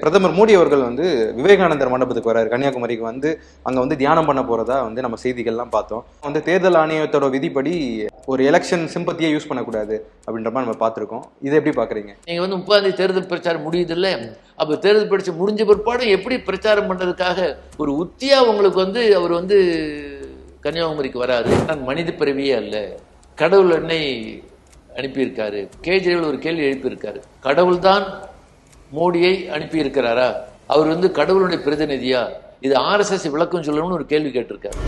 பிரதமர் மோடி அவர்கள் வந்து விவேகானந்தர் மண்டபத்துக்கு வராரு. கன்னியாகுமரிக்கு வந்து அங்க வந்து தியானம் பண்ண போறதா வந்து நம்ம செய்திகள்லாம் பார்த்தோம். வந்து தேர்தல் ஆணையத்தோட விதிப்படி ஒரு எலெக்ஷன் சிம்பத்தியை யூஸ் பண்ணக்கூடாது அப்படின்ற மாதிரி நம்ம பார்த்துருக்கோம். இதை எப்படி பாக்குறீங்க நீங்க வந்து முப்பதாம் தேதி தேர்தல் பிரச்சாரம் முடியுது இல்ல அப்ப தேர்தல் பிரச்சாரம் முடிஞ்ச பிற்பாடு எப்படி பிரச்சாரம் பண்றதுக்காக ஒரு உத்தியா உங்களுக்கு வந்து அவர் வந்து கன்னியாகுமரிக்கு வராரு? நான் மனித பிறவியே அல்ல. கடவுள் என்னை அனுப்பியிருக்காரு. கேஜ்ரிவால் ஒரு கேள்வி எழுப்பியிருக்காரு. கடவுள் தான் மோடியை அனுப்பியிருக்கிறாரா? அவர் வந்து கடவுளுடைய பிரதிநிதியா? இது ஆர்எஸ்எஸ் விளக்கம் சொல்லணும்னு ஒரு கேள்வி கேட்டிருக்காரு.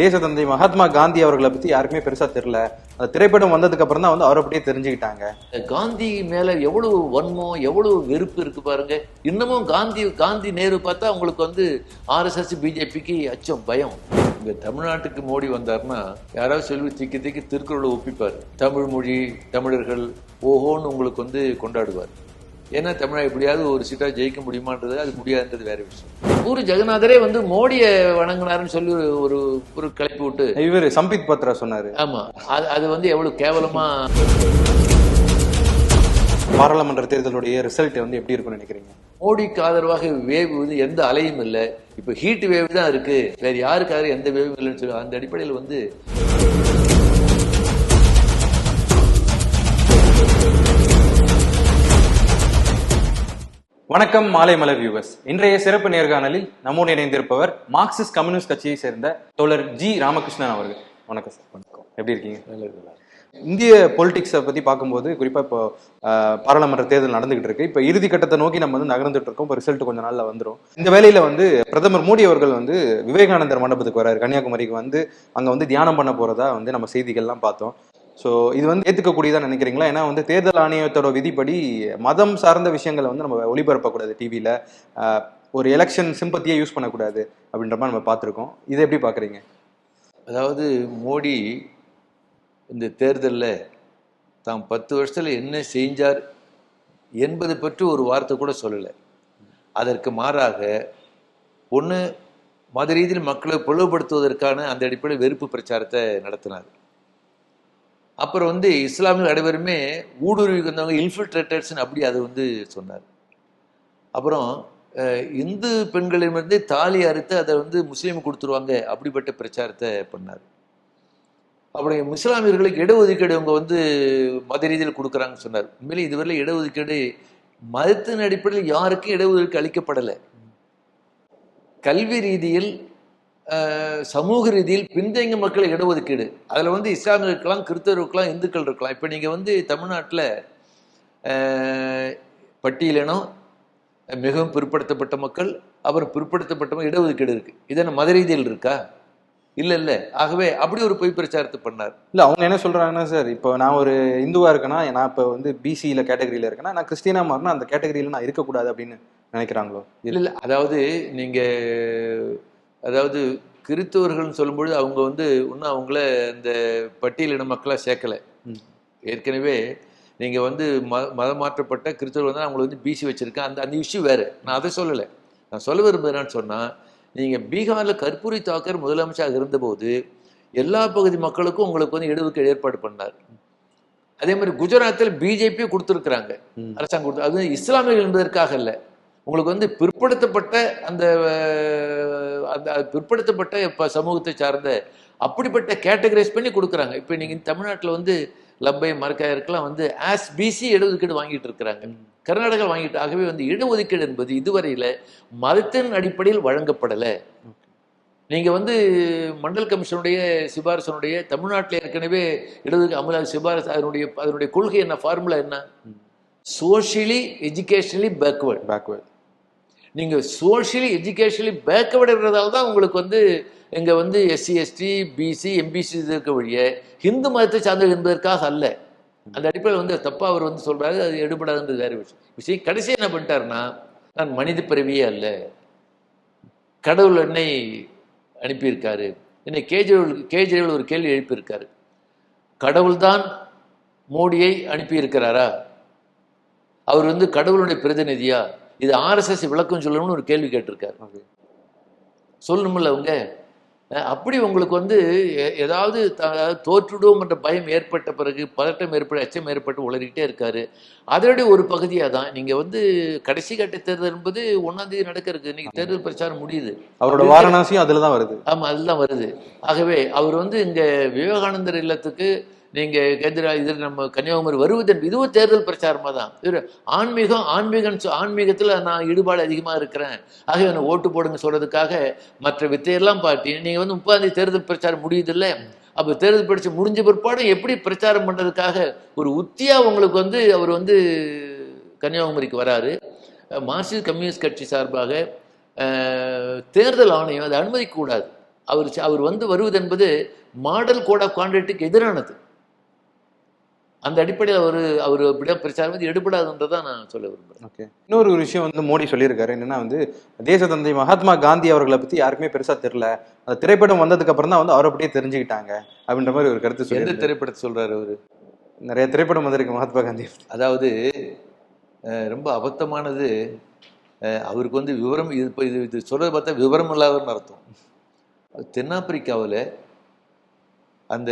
தேசத்தந்தை மகாத்மா காந்தி அவர்களை பத்தி யாருக்குமே பெருசா தெரியல. அந்த திரைப்படம் வந்ததுக்கு அப்புறம் தான் வந்து அவரை பற்றியே தெரிஞ்சுக்கிட்டாங்க. காந்தி மேல எவ்வளவு வன்மம் எவ்வளவு வெறுப்பு இருக்கு பாருங்க. இன்னமும் காந்தி காந்தி நேரு பார்த்தா அவங்களுக்கு வந்து ஆர்எஸ்எஸ் பிஜேபிக்கு அச்சம் பயம். இங்க தமிழ்நாட்டுக்கு மோடி வந்தாருன்னா யாராவது செல்வி திக்கி திக்கி திருக்குறளை ஒப்பிப்பார். தமிழ் மொழி தமிழர்கள் ஓஹோன்னு உங்களுக்கு வந்து கொண்டாடுவார். ஏன்னா தமிழா எப்படியாவது ஒரு சீட்டா ஜெயிக்க முடியுமான்றது அது முடியாதுன்றது வேற விஷயம். பூரி ஜெகநாதரே வந்து மோடியை வணங்கினாருன்னு சொல்லி ஒரு- ஒரு ஒரு கிளப்பி விட்டு இவர் சம்பித் பத்ரா சொன்னாரு. ஆமா. அது அது வந்து எவ்வளவு கேவலமா பாராளுமன்ற தேர்தலுடைய ரிசல்ட் வந்து எப்படி இருக்கும்னு நினைக்கிறீங்க? மோடிக்கு ஆதரவாக வேவ் வந்து எந்த அலையும் இல்லை. இப்ப ஹீட் வேவ் தான் இருக்கு. வேற யாருக்காக எந்த வேவும் இல்லைன்னு சொல்லி அந்த அடிப்படையில் வந்து வணக்கம் மாலை மலர் வியூவர்ஸ் இன்றைய சிறப்பு நேர்காணலில் நம்மோடு இணைந்திருப்பவர் மார்க்சிஸ்ட் கம்யூனிஸ்ட் கட்சியை சேர்ந்த தோழர் ஜி ராமகிருஷ்ணன் அவர்கள். வணக்கம் சார். வணக்கம். எப்படி இருக்கீங்க? இந்திய பொலிட்டிக்ஸை பத்தி பார்க்கும்போது குறிப்பா இப்போ பாராளுமன்ற தேர்தல் நடந்துகிட்டு இருக்கு. இப்போ இறுதி கட்டத்தை நோக்கி நம்ம வந்து நகர்ந்துட்டு இருக்கோம். இப்போ ரிசல்ட் கொஞ்ச நாள்ல வந்துரும். இந்த வேலையில வந்து பிரதமர் மோடி அவர்கள் வந்து விவேகானந்தர் மண்டபத்துக்கு வராரு. கன்னியாகுமரிக்கு வந்து அங்க வந்து தியானம் பண்ண போறதா வந்து நம்ம செய்திகள்லாம் பார்த்தோம். ஸோ இது வந்து ஏற்றுக்கக்கூடியதாக நினைக்கிறீங்களா? ஏன்னா வந்து தேர்தல் ஆணையத்தோட விதிப்படி மதம் சார்ந்த விஷயங்களை வந்து நம்ம ஒளிபரப்பக்கூடாது டிவியில் ஒரு எலெக்ஷன் சிம்பத்தியை யூஸ் பண்ணக்கூடாது அப்படின்ற மாதிரி நம்ம பார்த்துருக்கோம். இதை எப்படி பார்க்குறீங்க? அதாவது மோடி இந்த தேர்தலில் தாம் பத்து வருஷத்தில் என்ன செஞ்சார் என்பது பற்றி ஒரு வார்த்தை கூட சொல்லலை. அதற்கு மாறாக ஒன்று மத ரீதியில் மக்களை பிளவுபடுத்துவதற்கான அந்த அடிப்படையில் வெறுப்பு பிரச்சாரத்தை நடத்தினார். அப்புறம் வந்து இஸ்லாமிய அனைவருமே ஊடுருவி வந்தவங்க இன்ஃபில்ட்ரேட்டர்ஸ்னு அப்படி அதை வந்து சொன்னார். அப்புறம் இந்து பெண்களிடமிருந்து தாலி அறுத்து அதை வந்து முஸ்லீம் கொடுத்துருவாங்க அப்படிப்பட்ட பிரச்சாரத்தை பண்ணார். அப்புறம் இஸ்லாமியர்களுக்கு இடஒதுக்கீடு அவங்க வந்து மத ரீதியில் கொடுக்குறாங்கன்னு சொன்னார். உண்மையிலே இதுவரையில் இடஒதுக்கீடு மதத்தின் அடிப்படையில் யாருக்கும் இடஒதுக்கீடு அளிக்கப்படலை. கல்வி ரீதியில் சமூக ரீதியில் பின்தங்கிய மக்கள் இடஒதுக்கீடு. அதில் வந்து இஸ்லாமியர்கள் இருக்கலாம் கிறிஸ்தவர்கள் இருக்கலாம் இந்துக்கள் இருக்கலாம். இப்போ நீங்கள் வந்து தமிழ்நாட்டில் பட்டியலினம் மிகவும் பிற்படுத்தப்பட்ட மக்கள் அப்புறம் பிற்படுத்தப்பட்ட இடஒதுக்கீடு இருக்கு. இது என்ன மத ரீதியில் இருக்கா? இல்லை இல்லை. ஆகவே அப்படி ஒரு பொய் பிரச்சாரத்தை பண்ணார். இல்லை அவங்க என்ன சொல்றாங்கன்னா சார் இப்போ நான் ஒரு இந்துவா இருக்கேன்னா நான் இப்போ வந்து பிசியில் கேட்டகரியில் இருக்கேன்னா நான் கிறிஸ்டினா மாறினா அந்த கேட்டகரியில் நான் இருக்கக்கூடாது அப்படின்னு நினைக்கிறாங்களோ? இல்லை இல்லை. அதாவது நீங்கள் அதாவது கிறித்தவர்கள்னு சொல்லும்பொழுது அவங்க வந்து இன்னும் அவங்கள இந்த பட்டியலின மக்களாக சேர்க்கலை. ஏற்கனவே நீங்கள் வந்து ம மதம் மாற்றப்பட்ட கிறிஸ்தவர்கள் வந்து அவங்களை வந்து பிசி வச்சுருக்கேன் அந்த அந்த இஷ்யூ வேறு. நான் அதை சொல்லலை. நான் சொல்ல விரும்புகிறேன்னு என்னன்னு சொன்னால் நீங்கள் பீகாரில் கற்பூரி தாக்கர் முதலமைச்சராக இருந்தபோது எல்லா பகுதி மக்களுக்கும் உங்களுக்கு வந்து இடஒதுக்கீடு ஏற்பாடு பண்ணார். அதே மாதிரி குஜராத்தில் பிஜேபி கொடுத்துருக்குறாங்க. அரசாங்கம் கொடுத்து அது இஸ்லாமியர்கள் என்பதற்காக இல்லை உங்களுக்கு வந்து பிற்படுத்தப்பட்ட அந்த அந்த பிற்படுத்தப்பட்ட இப்போ சமூகத்தை சார்ந்த அப்படிப்பட்ட கேட்டகரைஸ் பண்ணி கொடுக்குறாங்க. இப்போ நீங்கள் தமிழ்நாட்டில் வந்து லப்பை மரக்காயருக்கெல்லாம் வந்து ஆஸ் பிசி இடஒதுக்கீடு வாங்கிட்டு இருக்கிறாங்க. கர்நாடகா வாங்கிட்டு ஆகவே வந்து இடஒதுக்கீடு என்பது இதுவரையில் மதத்தின் அடிப்படையில் வழங்கப்படலை. நீங்கள் வந்து மண்டல் கமிஷனுடைய சிபாரிசனுடைய தமிழ்நாட்டில் ஏற்கனவே இடஒதுக்கீடு அமலா சிபாரிசு அதனுடைய அதனுடைய கொள்கை என்ன ஃபார்முலா என்ன? சோஷியலி எஜுகேஷனலி பேக்வேர்ட் பேக்வேர்ட் நீங்கள் சோஷியலி எஜுகேஷனலி பேக்வேர்டு இருக்கிறதால தான் உங்களுக்கு வந்து இங்கே வந்து எஸ்சி எஸ்டி பிசி எம்பிசி இருக்க வழிய ஹிந்து மதத்தை சார்ந்தது என்பதற்காக அல்ல. அந்த அடிப்படையில் வந்து தப்பாக அவர் வந்து சொல்றாரு அது எடுபடாதுன்றது வேறு விஷயம். விஷயம் கடைசி என்ன பண்ணிட்டாருன்னா நான் மனித பிறவியே அல்ல. கடவுள் என்னை அனுப்பியிருக்காரு. என்னை கேஜ்ரிவால் கேஜ்ரிவால் ஒரு கேள்வி எழுப்பியிருக்காரு. கடவுள்தான் மோடியை அனுப்பியிருக்கிறாரா? அவர் வந்து கடவுளுடைய பிரதிநிதியா? இது ஆர்எஸ்எஸ் விளக்கம் சொல்லணும்னு ஒரு கேள்வி கேட்டிருக்காரு. சொல்லணும்ல அவங்க? அப்படி உங்களுக்கு வந்து ஏதாவது தோற்றுடுவோம் என்ற பயம் ஏற்பட்ட பிறகு பதட்டம் ஏற்பட்டு அச்சம் ஏற்பட்டு உளறிக்கிட்டே இருக்காரு. அதோடைய ஒரு பகுதியாக தான். நீங்க வந்து கடைசி கட்ட தேர்தல் என்பது ஒன்னாம் தேதி நடக்க இருக்கு. இன்னைக்கு தேர்தல் பிரச்சாரம் முடியுது. அவரோட வாரணாசியும் அதுல தான் வருது. ஆமா அதுதான் வருது. ஆகவே அவர் வந்து இங்க விவேகானந்தர் இல்லத்துக்கு நீங்க கேந்திரா இது நம்ம கன்னியாகுமரி வருவது இதுவும் தேர்தல் பிரச்சாரமாக தான். இது ஆன்மீகம் ஆன்மீகம் சொ- நான் ஈடுபாடு அதிகமாக இருக்கிறேன். ஆகவே எனக்கு ஓட்டு போடுங்க சொல்கிறதுக்காக மற்ற வித்தையெல்லாம் பார்ட்டி நீங்கள் வந்து முப்பாந்தேதி தேர்தல் பிரச்சாரம் முடியுதில்லை? அப்போ தேர்தல் படித்து முடிஞ்ச பிற்பாடு எப்படி பிரச்சாரம் பண்ணுறதுக்காக ஒரு உத்தியாக உங்களுக்கு வந்து அவர் வந்து கன்னியாகுமரிக்கு வராரு. மார்க்சிஸ்ட் கம்யூனிஸ்ட் கட்சி சார்பாக தேர்தல் ஆணையம் அதை அனுமதிக்கக்கூடாது. அவர் அவர் வந்து வருவது என்பது மாடல் கோட் ஆஃப் கான்டக்டுக்கு எதிரானது. அந்த அடிப்படையில் அவர் அவர் அப்படியே பிரச்சாரம் வந்து எடுபடாதுன்றதான் நான் சொல்ல விரும்புறேன். ஓகே. இன்னொரு ஒரு விஷயம் வந்து மோடி சொல்லியிருக்காரு. என்னன்னா வந்து தேசத்தந்தை மகாத்மா காந்தி அவர்களை பத்தி யாருக்குமே பெருசா தெரியல. அந்த திரைப்படம் வந்ததுக்கு அப்புறம் தான் வந்து அவரை பற்றியே தெரிஞ்சுக்கிட்டாங்க அப்படின்ற மாதிரி ஒரு கருத்து எந்த சொல்லி திரைப்படத்தை சொல்றாரு அவரு? நிறைய திரைப்படம் வந்திருக்கு மகாத்மா காந்தி அதாவது ரொம்ப அபத்தமானது அவருக்கு வந்து விவரம் இது இப்போ இது இது சொல்றது பார்த்தா விவரம் இல்லாதவர்னு அர்த்தம். தென்னாப்பிரிக்காவில் அந்த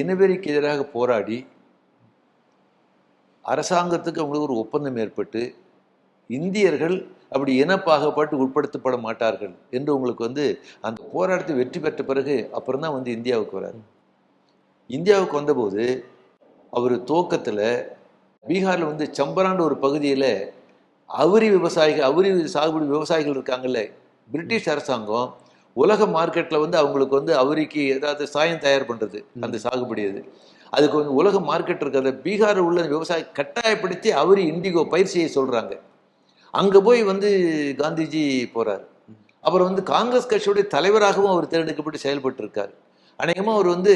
இனவெறிக்கு எதிராக போராடி அரசாங்கத்துக்கு அவங்களுக்கு ஒரு ஒப்பந்தம் ஏற்பட்டு இந்தியர்கள் அப்படி இனப்பாகப்பட்டு உட்படுத்தப்பட மாட்டார்கள் என்று உங்களுக்கு வந்து அந்த போராட்டத்தை வெற்றி பெற்ற பிறகு அப்புறம் தான் வந்து இந்தியாவுக்கு வராரு. இந்தியாவுக்கு வந்தபோது அவர் துவக்கத்தில் பீகாரில் வந்து சம்பரான்ற ஒரு பகுதியில் அவுரி விவசாயிகள் அவுரி சாகுபடி விவசாயிகள் இருக்காங்கல்ல பிரிட்டிஷ் அரசாங்கம் உலக மார்க்கெட்டில் வந்து அவங்களுக்கு வந்து அவுரிக்கு ஏதாவது சாயம் தயார் பண்ணுறது அந்த சாகுபடி அது. அதுக்கு வந்து உலக மார்க்கெட் இருக்கிறத பீகாரில் உள்ள விவசாயி கட்டாயப்படுத்தி அவர் இண்டிகோ பயிர் செய்ய சொல்கிறாங்க அங்கே போய் வந்து காந்திஜி போகிறார் அப்புறம் வந்து காங்கிரஸ் கட்சியுடைய தலைவராகவும் அவர் தேர்ந்தெடுக்கப்பட்டு செயல்பட்டு இருக்கார் அநேகமாக அவர் வந்து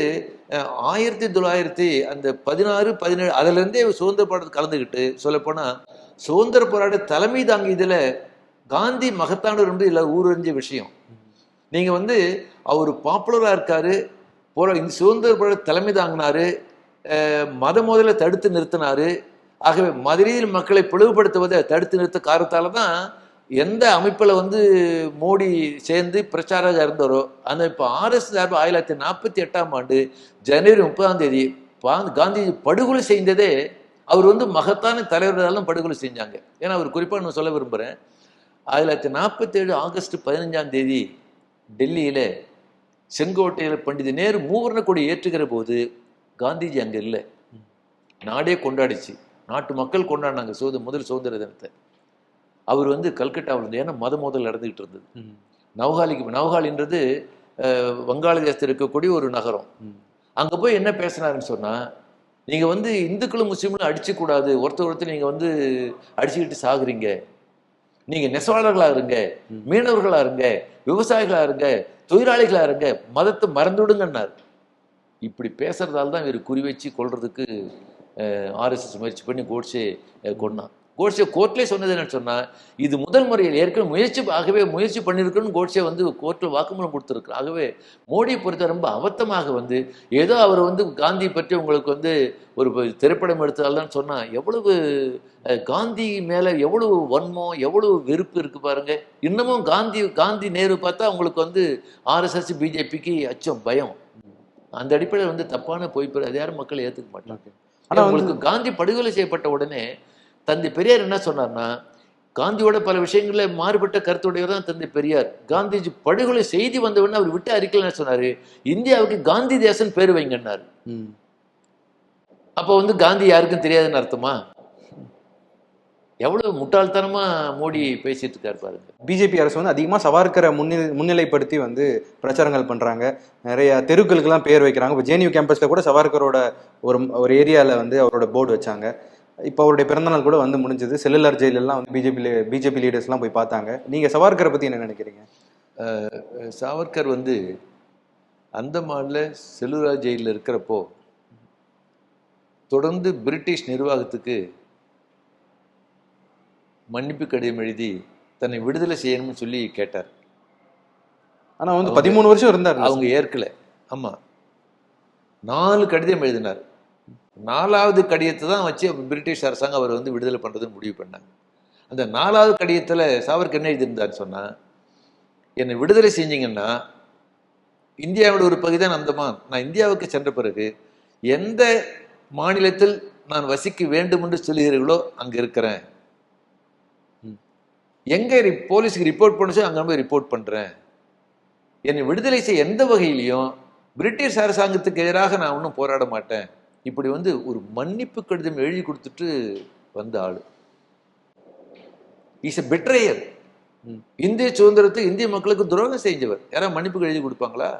ஆயிரத்தி தொள்ளாயிரத்தி அந்த பதினாறு பதினேழு அதுலேருந்தே சுதந்திர போராட்டத்தில் கலந்துக்கிட்டு சொல்லப்போனால் சுதந்திர போராட்ட தலைமை தாங்கியதில் காந்தி மகத்தானவர் என்று இல்லை ஊரறிஞ்ச விஷயம். நீங்கள் வந்து அவர் பாப்புலராக இருக்காரு போரா இந்த சுதந்திர போராட்ட தலைமை தாங்கினாரு மதம் மத தடுத்து நிறுத்தினாரு. ஆகவே மதுரையில் மக்களை பிளவுபடுத்துவதை தடுத்து நிறுத்த காரணத்தால தான் எந்த அமைப்பில் வந்து மோடி சேர்ந்து பிரச்சாராக இருந்தாரோ அந்த இப்போ ஆர்எஸ் சார்பு ஆயிரத்தி தொள்ளாயிரத்தி நாற்பத்தி எட்டாம் ஆண்டு ஜனவரி முப்பதாம் தேதி காந்திஜி படுகொலை செய்ததே அவர் வந்து மகத்தான தலைவர்களாலும் படுகொலை செஞ்சாங்க. ஏன்னா அவர் குறிப்பாக நான் சொல்ல விரும்புகிறேன் ஆயிரத்தி தொள்ளாயிரத்தி நாற்பத்தி ஏழு ஆகஸ்ட் பதினஞ்சாம் தேதி டெல்லியில் செங்கோட்டையில் பண்டித நேரு மூவர்ண கொடி ஏற்றுகிற போது காந்திஜி அங்கே இல்லை. நாடே கொண்டாடிச்சு. நாட்டு மக்கள் கொண்டாடினாங்க. சுத முதல் சுதந்திர தினத்தை. அவர் வந்து கல்கட்டாவில் இருந்து ஏன்னா மத மோதல் நடந்துகிட்டு இருந்தது. நவகாலிக்கு நவகாலின்றது வங்காளதேசத்தில் இருக்கக்கூடிய ஒரு நகரம். அங்கே போய் என்ன பேசினாருன்னு சொன்னால் நீங்கள் வந்து இந்துக்களும் முஸ்லீம்களும் அடிச்சுக்கூடாது ஒருத்தர் ஒருத்தர் நீங்கள் வந்து அடிச்சுக்கிட்டு சாகுறீங்க. நீங்கள் நெசவாளர்களாக இருங்க. மீனவர்களாக இருங்க. விவசாயிகளாக இருங்க. தொழிலாளிகளாக இருங்க மதத்தை மறந்துவிடுங்கன்னார். இப்படி பேசுறதால தான் இவர் குறி வச்சு கொள்றதுக்கு ஆர்எஸ்எஸ் முயற்சி பண்ணி கோட்ஸே கொண்டான் கோட்ஸே கோர்ட்லேயே சொன்னது என்னன்னு சொன்னா இது முதல் முறையில் ஏற்கனவே முயற்சி ஆகவே முயற்சி பண்ணியிருக்குன்னு கோட்ஸே வந்து கோர்ட்டில் வாக்குமூலம் கொடுத்துருக்கு ஆகவே மோடியை பொறுத்த ரொம்ப அபத்தமாக வந்து ஏதோ அவர் வந்து காந்தி பற்றி உங்களுக்கு வந்து ஒரு திரைப்படம் எடுத்தால்தான் சொன்னா எவ்வளவு காந்தி மேல எவ்வளவு வன்மம் எவ்வளவு வெறுப்பு இருக்கு பாருங்க. இன்னமும் காந்தி காந்தி நேரு பார்த்தா உங்களுக்கு வந்து ஆர்எஸ்எஸ் பிஜேபிக்கு அச்சம் பயம். அந்த அடிப்படையில் வந்து தப்பான பொய்ப்பு அது யாரும் மக்கள் ஏத்துக்க மாட்டாங்க. ஆனா ஆனா வந்து உங்களுக்கு காந்தி படுகொலை செய்யப்பட்ட உடனே தந்தை பெரியார் என்ன சொன்னார்னா காந்தியோட பல விஷயங்கள்ல மாறுபட்ட கருத்துடையவர் தான் தந்தை பெரியார். காந்திஜி படுகொலை செய்தி வந்தவுடனே அவர் விட்டு அறிக்கையில் என்ன சொன்னாரு? இந்தியாவுக்கு காந்தி தேசன் பேர் வைங்கன்னாரு. அப்போ வந்து காந்தி யாருக்கும் தெரியாதுன்னு அர்த்தமா? எவ்வளவு முட்டாள்தனமா மோடி பேசிட்டு இருக்காரு பாருங்க. பிஜேபி அரசு வந்து அதிகமா சவார்கரை முன்னிலை முன்னிலைப்படுத்தி வந்து பிரச்சாரங்கள் பண்றாங்க. நிறைய தெருக்களுக்கெல்லாம் பேர் வைக்கிறாங்க. இப்போ ஜேனியூ கேம்பஸ்ல கூட சவார்கரோட ஒரு ஒரு ஏரியால வந்து அவரோட போர்டு வச்சாங்க. இப்போ அவருடைய பிறந்தநாள் கூட வந்து முடிஞ்சது. செல்லுலார் ஜெயிலெல்லாம் வந்து பிஜேபி பிஜேபி லீடர்ஸ்லாம் போய் பார்த்தாங்க. நீங்க சவார்கரை பத்தி என்ன நினைக்கிறீங்க? சாவர்கர் வந்து அந்தமான்ல செல்லுரா ஜெயிலில் இருக்கிறப்போ தொடர்ந்து பிரிட்டிஷ் நிர்வாகத்துக்கு மன்னிப்பு கடிதம் எழுதி தன்னை விடுதலை செய்யணும்னு சொல்லி கேட்டார். ஆனா வந்து பதிமூணு வருஷம் இருந்தார். அவங்க ஏற்கல. ஆமா. நாலு கடிதம் எழுதினார். நாலாவது கடிதத்தை தான் வச்சு பிரிட்டிஷ் அரசாங்கம் அவர் வந்து விடுதலை பண்ணுறதுன்னு முடிவு பண்ணாங்க. அந்த நாலாவது கடிதத்தில் சாவர்க்கு என்ன எழுதியிருந்தார் சொன்னால் என்னை விடுதலை செஞ்சீங்கன்னா இந்தியாவோட ஒரு பகுதி தான் அந்தமான். நான் இந்தியாவுக்கு சென்ற பிறகு எந்த மாநிலத்தில் நான் வசிக்க வேண்டும் என்று சொல்லுகிறீர்களோ அங்கே இருக்கிறேன். எங்கே ரி- போலீஸுக்கு ரிப்போர்ட் பண்ணுச்சோ அங்கே போய் ரிப்போர்ட் பண்ணுறேன் என்னை விடுதலை செய்ய எந்த வகையிலையும் பிரிட்டிஷ் அரசாங்கத்துக்கு எதிராக நான் ஒன்றும் போராட மாட்டேன். இப்படி வந்து ஒரு மன்னிப்பு கடிதம் எழுதி கொடுத்துட்டு வந்த ஆளு. இஸ் எ பெட்ரேயர் இந்திய சுதந்திரத்தை இந்திய மக்களுக்கு துரோகம் செஞ்சவர். யாராவது மன்னிப்பு எழுதி கொடுப்பாங்களா?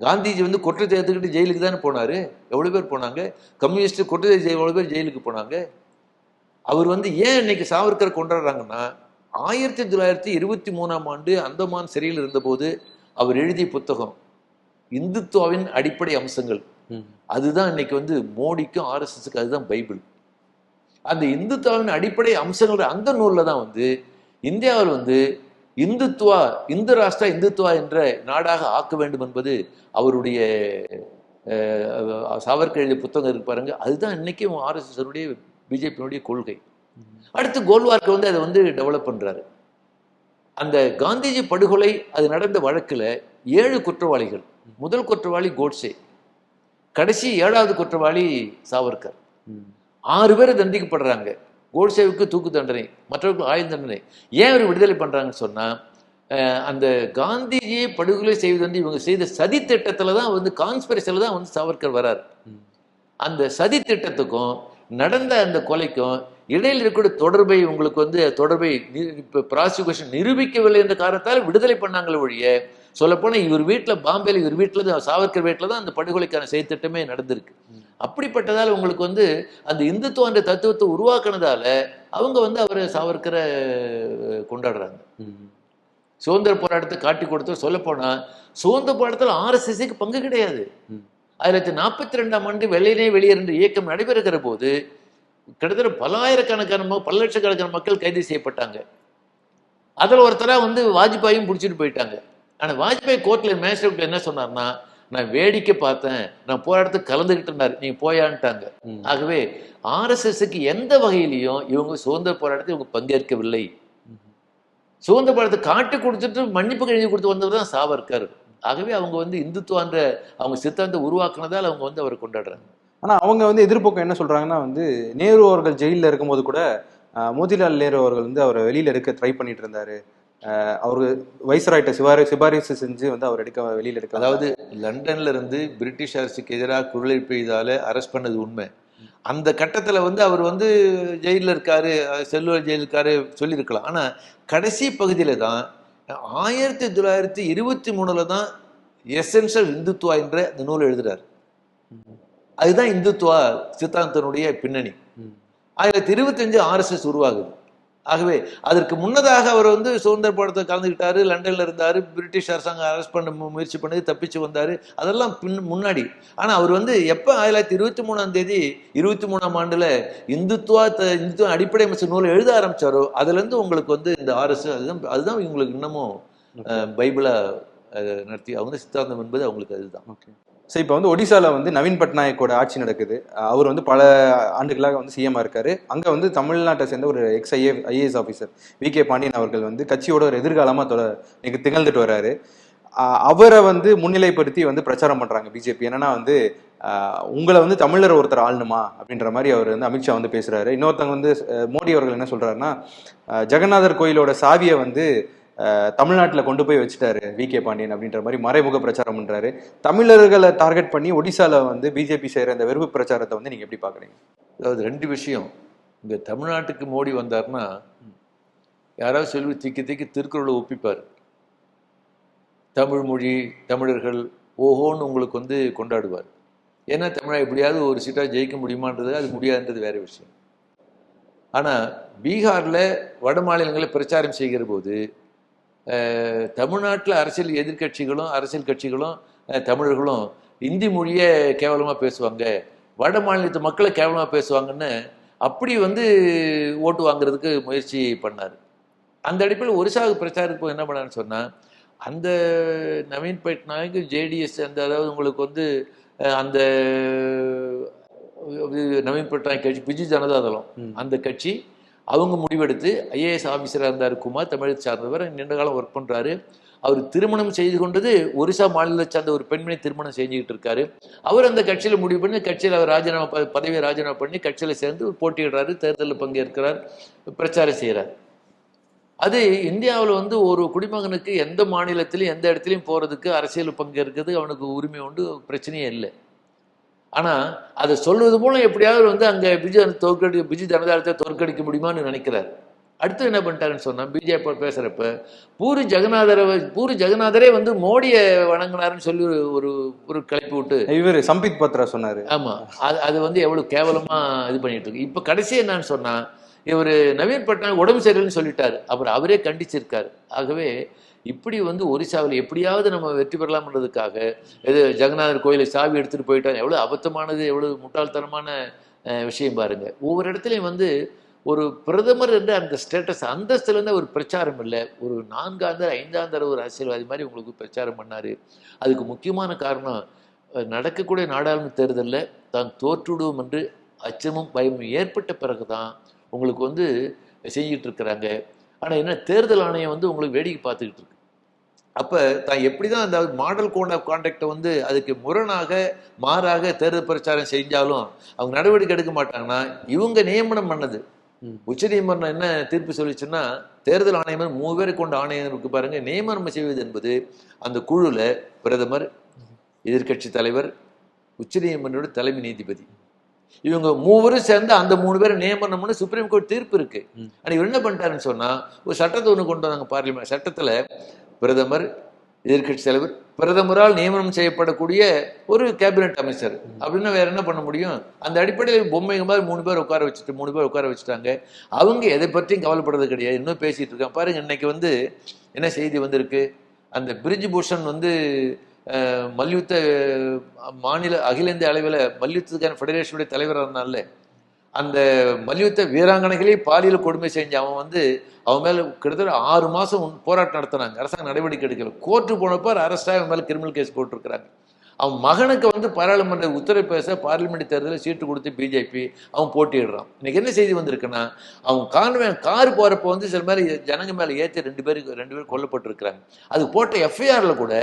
காந்திஜி வந்து குற்றத்தை ஏற்றுக்கிட்டு ஜெயிலுக்கு தானே போனாரு? எவ்வளவு பேர் போனாங்க? கம்யூனிஸ்ட் குற்றத்தை ஜெய் எவ்வளவு பேர் ஜெயிலுக்கு போனாங்க? அவர் வந்து ஏன் இன்னைக்கு சாவர்கர் கொண்டாடுறாங்கன்னா ஆயிரத்தி தொள்ளாயிரத்தி இருபத்தி மூணாம் ஆண்டு அந்தமான் சிறையில் இருந்தபோது அவர் எழுதிய புத்தகம் இந்துத்துவாவின் அடிப்படை அம்சங்கள். அதுதான் இன்னைக்கு வந்து மோடிக்கும் ஆர்எஸ்எஸ்க்கு அதுதான் பைபிள். அந்த இந்துத்துவாவின் அடிப்படை அம்சங்கள் அந்த நூலில் தான் வந்து இந்தியாவில் வந்து இந்துத்துவா இந்து ராஷ்டிரா இந்துத்துவா என்ற நாடாக ஆக்க வேண்டும் என்பது அவருடைய சாவர்கர் எழுதிய புத்தகம் இருக்கு பாருங்க. அதுதான் இன்னைக்கும் ஆர்எஸ்எஸ்னுடைய பிஜேபியினுடைய கொள்கை. அடுத்து கோல்வார்க்கு வந்து அதை வந்து டெவலப் பண்றாரு. அந்த காந்திஜி படுகொலை அது நடந்த வழக்கில் ஏழு குற்றவாளிகள். முதல் குற்றவாளி கோட்சே கடைசி ஏழாவது குற்றவாளி சாவர்கர். ஆறு பேர் தண்டிக்கப்படுறாங்க. கோட்சேவுக்கு தூக்கு தண்டனை மற்றவர்களுக்கு ஆயுள் தண்டனை. ஏன் அவர் விடுதலை பண்றாங்கன்னு சொன்னா அஹ், அந்த காந்திஜியை படுகொலை செய்வது வந்து இவங்க செய்த சதி திட்டத்துல தான் வந்து கான்ஸ்பிரசில தான் வந்து சாவர்கர் வரார். அந்த சதி திட்டத்துக்கும் நடந்த அந்த கொலைக்கும் இடையில் இருக்கக்கூடிய தொடர்பை உங்களுக்கு வந்து தொடர்பை இப்ப ப்ராசிக்யூஷன் நிரூபிக்கவில்லை என்ற காரணத்தால் விடுதலை பண்ணாங்களே ஒழிய சொல்லப்போனா இவர் வீட்டில் பாம்பேல இவர் வீட்டில் தான் சாவர்கர் வீட்டில் தான் அந்த படுகொலைக்கான செயல் திட்டமே நடந்திருக்கு. அப்படிப்பட்டதால் உங்களுக்கு வந்து அந்த இந்துத்துவ என்ற தத்துவத்தை உருவாக்குனதால அவங்க வந்து அவரை சாவர்கரை கொண்டாடுறாங்க. சுதந்திர போராட்டத்தை காட்டி கொடுத்து சொல்லப்போனா சுதந்திர போராட்டத்தில் ஆர்எஸ்எஸ்க்கு பங்கு கிடையாது. ஆயிரத்தி நாற்பத்தி ரெண்டாம் ஆண்டு வெள்ளையினே வெளியேறு இயக்கம் நடைபெறுகிற போது கிட்டத்தட்ட பல்லாயிரக்கணக்கான பல லட்சக்கணக்கான மக்கள் கைது செய்யப்பட்டாங்க. அதில் ஒருத்தரா வந்து வாஜ்பாயும் பிடிச்சிட்டு போயிட்டாங்க. ஆனா வாஜ்பாய் கோர்ட்ல மேஜிஸ்ட்ரேட் என்ன சொன்னார்னா நான் வேடிக்கை பார்த்தேன். நான் போராட்டத்துக்கு கலந்துக்கிட்டேன்னாரு நீங்க போயான்ட்டாங்க. ஆகவே ஆர்எஸ்எஸ்க்கு எந்த வகையிலையும் இவங்க சுதந்திர போராட்டத்தில் இவங்க பங்கேற்கவில்லை. சுதந்திர போராட்டத்தை காட்டி கொடுத்துட்டு மன்னிப்பு எழுதி கொடுத்து வந்தவர் தான் சாவர்கர். ஆகவே அவங்க வந்து இந்துத்துவான்ற அவங்க சித்தாந்த உருவாக்குனதால் அவங்க வந்து அவரை கொண்டாடுறாங்க. ஆனால் அவங்க வந்து எதிர்ப்பக்கம் என்ன சொல்கிறாங்கன்னா வந்து நேரு அவர்கள் ஜெயிலில் இருக்கும்போது கூட மோதிலால் நேரு அவர்கள் வந்து அவரை வெளியில் எடுக்க ட்ரை பண்ணிட்டு இருந்தாரு. அவர் அவரு வைஸ்ராய்ட்ட சிபாரி சிபாரிசு செஞ்சு வந்து அவர் எடுக்க வெளியில் எடுக்க அதாவது லண்டன்ல இருந்து பிரிட்டிஷ் அரசுக்கு எதிராக குரலிழப்பு இதால அரெஸ்ட் பண்ணது உண்மை. அந்த கட்டத்தில் வந்து அவர் வந்து ஜெயிலில் இருக்காரு செல்லுவர் ஜெயில் இருக்காரு சொல்லியிருக்கலாம். ஆனால் கடைசி பகுதியில் தான் ஆயிரத்தி தொள்ளாயிரத்தி இருபத்தி மூணில் தான் எசென்ஷியல் இந்துத்துவா என்ற இந்த நூல் எழுதுறாரு. அதுதான் இந்துத்துவா சித்தாந்தனுடைய பின்னணி. ஆயிரத்தி இருபத்தஞ்சு ஆர்எஸ்எஸ் உருவாகுது. ஆகவே அதற்கு முன்னதாக அவர் வந்து சுதந்திர போராட்டத்தை கலந்துக்கிட்டாரு லண்டன்ல இருந்தாரு பிரிட்டிஷ் அரசாங்கம் அரெஸ்ட் பண்ண முயற்சி பண்ணது தப்பிச்சு வந்தாரு. அதெல்லாம் பின் முன்னாடி. ஆனா அவர் வந்து எப்ப ஆயிரத்தி தொள்ளாயிரத்தி இருபத்தி மூணாம் தேதி இருபத்தி மூணாம் ஆண்டுல இந்துத்துவா இந்துத்துவ அடிப்படை அமைச்ச நூலை எழுத ஆரம்பிச்சாரோ அதுல இருந்து உங்களுக்கு வந்து இந்த ஆர்எஸ் அதுதான் அதுதான் உங்களுக்கு இன்னமும் அஹ், பைபிளா அஹ், நடத்தி அவங்க சித்தாந்தம் என்பது அவங்களுக்கு அதுதான். ஓகே. ஸோ இப்போ வந்து ஒடிசாவில் வந்து நவீன் பட்நாயக்கோட ஆட்சி நடக்குது. அவர் வந்து பல ஆண்டுகளாக வந்து சிஎம் இருக்காரு. அங்கே வந்து தமிழ்நாட்டை சேர்ந்த ஒரு ex IA IAS officer V K Pandian அவர்கள் வந்து கட்சியோட ஒரு எதிர்காலமாக தொட இன்னைக்கு திகழ்ந்துட்டு வர்றாரு. அவரை வந்து முன்னிலைப்படுத்தி வந்து பிரச்சாரம் பண்ணுறாங்க பிஜேபி என்னன்னா வந்து உங்களை வந்து தமிழர் ஒருத்தர் ஆளணுமா? அப்படின்ற மாதிரி அவர் வந்து அமித்ஷா வந்து பேசுகிறாரு இன்னொருத்தவங்க வந்து மோடி அவர்கள் என்ன சொல்கிறாருன்னா ஜெகநாதர் கோயிலோட சாவியை வந்து தமிழ்நாட்டில் கொண்டு போய் வச்சுட்டாரு வி கே பாண்டியன் அப்படின்ற மாதிரி மறைமுக பிரச்சாரம் பண்றாரு. தமிழர்களை டார்கெட் பண்ணி ஒடிசால வந்து பிஜேபி செய்யற இந்த வெறுப்பு பிரச்சாரத்தை வந்து நீங்க எப்படி பாக்குறீங்க? அதாவது ரெண்டு விஷயம். இந்த தமிழ்நாட்டுக்கு மோடி வந்தார்னா யாராவது சொல்லி திக்கி திக்கி திருக்குறளை ஒப்பிப்பார். தமிழ் மொழி தமிழர்கள் ஓஹோன்னு உங்களுக்கு வந்து கொண்டாடுவார். ஏன்னா தமிழா எப்படியாவது ஒரு சீட்டாக ஜெயிக்க முடியுமான்றது அது முடியாதுன்றது வேற விஷயம். ஆனால் பீகாரில் வட மாநிலங்களில் பிரச்சாரம் செய்கிற போது தமிழ்நாட்டில் அரசியல் எதிர்க்கட்சிகளும் அரசியல் கட்சிகளும் தமிழர்களும் இந்தி மொழியை கேவலமாக பேசுவாங்க. வட மாநிலத்து மக்களை கேவலமாக பேசுவாங்கன்னு அப்படி வந்து ஓட்டு வாங்குறதுக்கு முயற்சி பண்ணார். அந்த அடிப்படையில் ஒரிசாவுக்கு பிரச்சாரத்துக்கு என்ன பண்ணான்னு சொன்னால் அந்த நவீன் பட்நாயக் ஜேடிஎஸ் அந்த அதாவது உங்களுக்கு வந்து அந்த நவீன் பட்நாயக் கட்சி பிஜு ஜனதாதளம் ம். அந்த கட்சி அவங்க முடிவெடுத்து ஐஏஎஸ் ஆஃபீஸராக இருந்தார் குமார் தமிழை சார்ந்தவர். நீண்ட காலம் ஒர்க் பண்ணுறாரு அவர் திருமணம் செய்து கொண்டது ஒரிசா மாநிலத்தை சார்ந்த ஒரு பெண்மணி திருமணம் செஞ்சுக்கிட்டு இருக்காரு. அவர் அந்த கட்சியில் முடிவு பண்ணி கட்சியில் அவர் ராஜினாமா பதவியை ராஜினாமா பண்ணி கட்சியில் சேர்ந்து போட்டியிடுறாரு தேர்தலில் பங்கேற்கிறார் பிரச்சாரம் செய்கிறார் அது இந்தியாவில் வந்து ஒரு குடிமகனுக்கு எந்த மாநிலத்திலையும் எந்த இடத்துலையும் போகிறதுக்கு அரசியல் பங்கேற்கிறது அவனுக்கு உரிமை உண்டு பிரச்சனையே இல்லை. ஆனால் அதை சொல்வது மூலம் எப்படியாவது வந்து அங்கே பிஜு தோற்கடி பிஜு ஜனதாதளத்தை தோற்கடிக்க முடியுமான்னு நினைக்கிறார். அடுத்து என்ன பண்ணிட்டாருன்னு சொன்னா பிஜேபி பேசுறப்ப பூரி ஜெகநாதரை பூரி ஜெகநாதரே வந்து மோடியை வணங்கினாருன்னு சொல்லி ஒரு- ஒரு ஒரு கிளப்பி விட்டு இவர் சம்பித் பத்ரா சொன்னாரு. ஆமா. அது அது வந்து எவ்வளவு கேவலமா இது பண்ணிட்டு இருக்கு. இப்ப கடைசி என்னன்னு சொன்னா இவர் நவீன் பட்நாயக் உடம்பு சரியில்லைன்னு சொல்லிட்டாரு. அப்புறம் அவரே கண்டிச்சிருக்காரு. ஆகவே இப்படி வந்து ஒரிசாவில் எப்படியாவது நம்ம வெற்றி பெறலாம்ன்றதுக்காக இது ஜெகநாதர் கோயிலை சாவி எடுத்துகிட்டு போயிட்டாங்க எவ்வளோ அபத்தமானது எவ்வளோ முட்டாள்தனமான விஷயம் பாருங்க. ஒவ்வொரு இடத்துலையும் வந்து ஒரு பிரதமர் என்ற அந்த ஸ்டேட்டஸ் அந்தஸ்துலேருந்து ஒரு பிரச்சாரம் இல்லை. ஒரு நான்காந்தர ஐந்தாந்தர ஒரு அரசியல்வாதி மாதிரி உங்களுக்கு பிரச்சாரம் பண்ணார். அதுக்கு முக்கியமான காரணம் நடக்கக்கூடிய நாடாளுமன்ற தேர்தலில் தான் தோற்றுவிடுவோம் என்று அச்சமும் பயமும் ஏற்பட்ட பிறகு தான் உங்களுக்கு வந்து செஞ்சிட்டு இருக்கிறாங்க. ஆனால் என்ன தேர்தல் ஆணையம் வந்து உங்களுக்கு வேடிக்கை பார்த்துக்கிட்டு இருக்கு. அப்போ தான் எப்படி தான் அந்த மாடல் கோட் ஆஃப் கான்டாக்டை வந்து அதுக்கு முரணாக மாறாக தேர்தல் பிரச்சாரம் செஞ்சாலும் அவங்க நடவடிக்கை எடுக்க மாட்டாங்கன்னா இவங்க நியமனம் பண்ணது. ம். உச்சநீதிமன்றம் என்ன தீர்ப்பு சொல்லிச்சுன்னா தேர்தல் ஆணையம் மூணு பேரை கொண்ட ஆணையம் இருக்கு பாருங்க. நியமனம் செய்வது என்பது அந்த குழுல பிரதமர் எதிர்க்கட்சி தலைவர் உச்சநீதிமன்றோட தலைமை நீதிபதி. இவங்க மூவரும் சேர்ந்து அந்த மூணு பேரை நியமனம்னு சுப்ரீம் கோர்ட் தீர்ப்பு இருக்கு. ம். ஆனா இவர் என்ன பண்ணிட்டாருன்னு சொன்னா ஒரு சட்டத்தை ஒன்று கொண்டு வந்தாங்க பார்லிமெண்ட் சட்டத்துல பிரதமர் எதிர்க்கட்சி தலைவர் பிரதமரால் நியமனம் செய்யப்படக்கூடிய ஒரு கேபினட் அமைச்சர். அப்படின்னா வேற என்ன பண்ண முடியும்? அந்த அடிப்படையில் பொம்மைங்க மாதிரி மூணு பேர் உட்கார வச்சுட்டு மூணு பேர் உட்கார வச்சுட்டாங்க. அவங்க எதை பற்றியும் கவலைப்படுறது கிடையாது. இன்னும் பேசிட்டு இருக்காங்க. பாருங்க இன்னைக்கு வந்து என்ன செய்தி வந்திருக்கு? அந்த பிரிஜ் பூஷன் வந்து மல்யுத்த மாநில அகில இந்திய அளவில் மல்யுத்தத்துக்கான ஃபெடரேஷனுடைய தலைவராக இருந்தால அந்த மல்யுத்த வீராங்கனைகளே பாலியல் கொடுமை செஞ்சு அவன் வந்து அவன் மேலே கிட்டத்தட்ட ஆறு மாதம் போராட்டம் நடத்தினாங்க. அரசாங்கம் நடவடிக்கை எடுக்கல. கோர்ட்டு போனப்போ அரசாக அவன் மேலே கிரிமினல் கேஸ் போட்டிருக்கிறாங்க. அவன் மகனுக்கு வந்து பாராளுமன்ற உத்தரப்பிரதேச பார்லிமெண்ட் தேர்தலில் சீட்டு கொடுத்து பிஜேபி அவன் போட்டியிடுறான். இன்னைக்கு என்ன செய்தி வந்திருக்குன்னா அவன் கான்வே கார் போகிறப்ப வந்து சில மாதிரி ஜனங்க மேலே ஏற்றி ரெண்டு பேருக்கு ரெண்டு பேரும் கொல்லப்பட்டிருக்கிறாங்க. அது போட்ட எஃப்ஐஆரில் கூட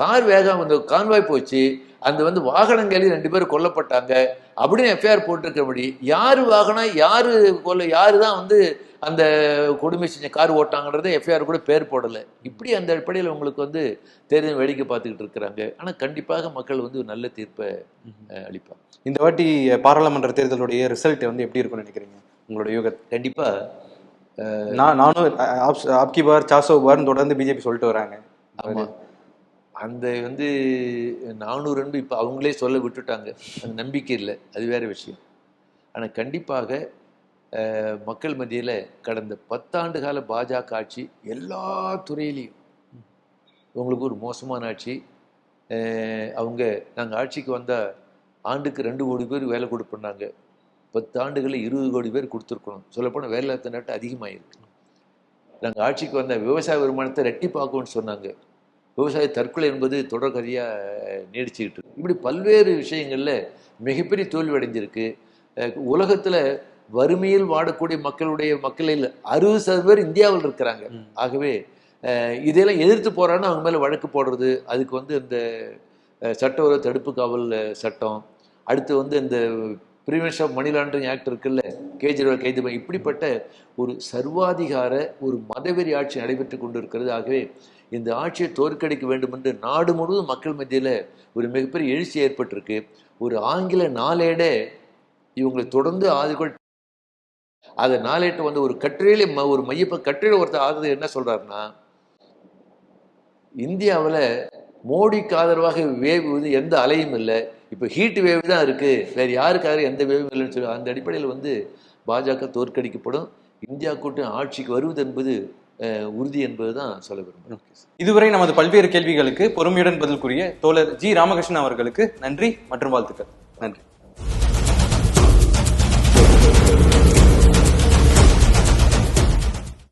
கார் வேகம் அந்த கான்வாய் போச்சு. அந்த வந்து வாகனங்களில் ரெண்டு பேரும் கொல்லப்பட்டாங்க. அப்படின்னு எஃப்ஐஆர் போட்டிருக்கபடி யாரு வாகனம் யாரு கொல்ல யாரு தான் வந்து அந்த கொடுமை செஞ்ச கார் ஓட்டாங்கன்றதை எஃப்ஐஆர் கூட பேர் போடலை. இப்படி அந்த அடிப்படையில் உங்களுக்கு வந்து தேர்தல் வேடிக்கை பார்த்துக்கிட்டு இருக்கிறாங்க. ஆனால் கண்டிப்பாக மக்கள் வந்து ஒரு நல்ல தீர்ப்பை அளிப்பாங்க. இந்த வாட்டி பாராளுமன்ற தேர்தலுடைய ரிசல்ட் வந்து எப்படி இருக்கும்னு நினைக்கிறீங்க? உங்களோட யூக கண்டிப்பாக நான் நானும் ஆப்கி பார் சாசோ பார்னு தொடர்ந்து பிஜேபி சொல்லிட்டு வராங்க. ஆமாம் அந்த வந்து நானூறு அன்பு இப்போ அவங்களே சொல்ல விட்டுட்டாங்க. அந்த நம்பிக்கை இல்லை. அது வேற விஷயம். ஆனால் கண்டிப்பாக மக்கள் மத்தியில் கடந்த பத்தாண்டு கால பாஜக ஆட்சி எல்லா துறையிலையும் உங்களுக்கு ஒரு மோசமான ஆட்சி. அவங்க நாங்கள் ஆட்சிக்கு வந்தால் ஆண்டுக்கு ரெண்டு கோடி பேர் வேலை கொடுப்போம்னாங்க. பத்து ஆண்டுகளில் இருபது கோடி பேர் கொடுத்துருக்கணும். சொல்லப்போனால் வேலை இல்லாத நாட்டு அதிகமாகிருக்கு நாங்கள் ஆட்சிக்கு வந்த விவசாய வருமானத்தை ரெட்டிப்பாக்கும்னு சொன்னாங்க. விவசாய தற்கொலை என்பது தொடர்கதையாக நீடிச்சுக்கிட்டு இருக்கு. இப்படி பல்வேறு விஷயங்களில் மிகப்பெரிய தோல்வி அடைஞ்சிருக்கு. உலகத்துல வறுமையில் வாடக்கூடிய மக்களுடைய மக்களில் அறுபது சதவீதம் பேர் இந்தியாவில் இருக்கிறாங்க. ஆகவே அஹ் இதெல்லாம் எதிர்த்து போறான்னு அவங்க மேல வழக்கு போடுறது அதுக்கு வந்து இந்த சட்டவிரோத தடுப்பு காவல் சட்டம். அடுத்து வந்து இந்த prevention of money laundering act இருக்குல்ல கேஜ்ரிவால் கைது இப்படிப்பட்ட ஒரு சர்வாதிகார ஒரு மதவெறி ஆட்சி நடைபெற்று கொண்டிருக்கிறது. ஆகவே இந்த ஆட்சியை தோற்கடிக்க வேண்டும் என்று நாடு முழுவதும் மக்கள் மத்தியில் ஒரு மிகப்பெரிய எழுச்சி ஏற்பட்டிருக்கு. ஒரு ஆங்கில நாளேடே இவங்களை தொடர்ந்து ஆதிக்கொள் அதை நாளேட்டு வந்து ஒரு கட்டுரையில ம- ஒரு மையப்ப கட்டுரையில ஒருத்தர் ஆதரவு என்ன சொல்றாருன்னா இந்தியாவில் மோடிக்கு ஆதரவாக வேவ் வந்து எந்த அலையும் இல்லை. இப்போ ஹீட் வேவ் தான் இருக்கு. வேறு யாருக்காக எந்த வேவும் இல்லைன்னு சொல்லி அந்த அடிப்படையில் வந்து பாஜக தோற்கடிக்கப்படும். இந்தியா கூட்டம் ஆட்சிக்கு வருவது என்பது உறுதி என்பது தான் சொல்ல விரும்புகிறேன் இதுவரை நமது பல்வேறு கேள்விகளுக்கு பொறுமையுடன் பதில் கூறிய தோழர் ஜி ராமகிருஷ்ணன் அவர்களுக்கு நன்றி மற்றும் வாழ்த்துக்கள். நன்றி.